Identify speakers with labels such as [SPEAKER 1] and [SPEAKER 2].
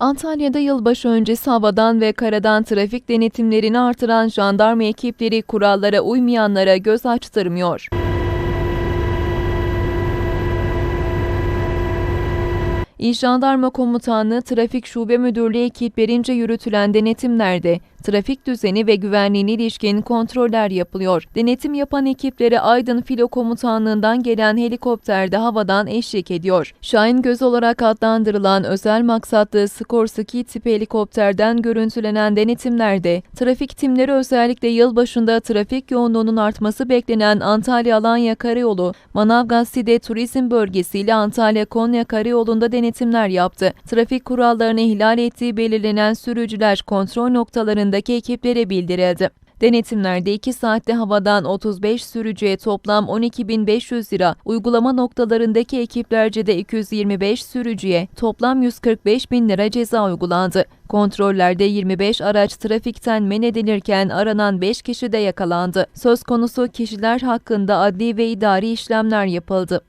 [SPEAKER 1] Antalya'da yılbaşı öncesi havadan ve karadan trafik denetimlerini artıran jandarma ekipleri kurallara uymayanlara göz açtırmıyor. İl Jandarma Komutanlığı Trafik Şube Müdürlüğü ekiplerince yürütülen denetimlerde trafik düzeni ve güvenliğine ilişkin kontroller yapılıyor. Denetim yapan ekiplere Aydın Filo Komutanlığından gelen helikopterde havadan eşlik ediyor. Şahin Göz olarak adlandırılan özel maksatlı Skorsky tipi helikopterden görüntülenen denetimlerde trafik timleri özellikle yılbaşında trafik yoğunluğunun artması beklenen Antalya-Alanya Karayolu, Manavgat-Side Turizm Bölgesi ile Antalya-Konya Karayolu'nda denetimler yaptı. Trafik kurallarını ihlal ettiği belirlenen sürücüler kontrol noktalarındaki ekiplere bildirildi. Denetimlerde 2 saatte havadan 35 sürücüye toplam 12.500 lira, uygulama noktalarındaki ekiplerce de 225 sürücüye toplam 145 bin lira ceza uygulandı. Kontrollerde 25 araç trafikten men edilirken aranan 5 kişi de yakalandı. Söz konusu kişiler hakkında adli ve idari işlemler yapıldı.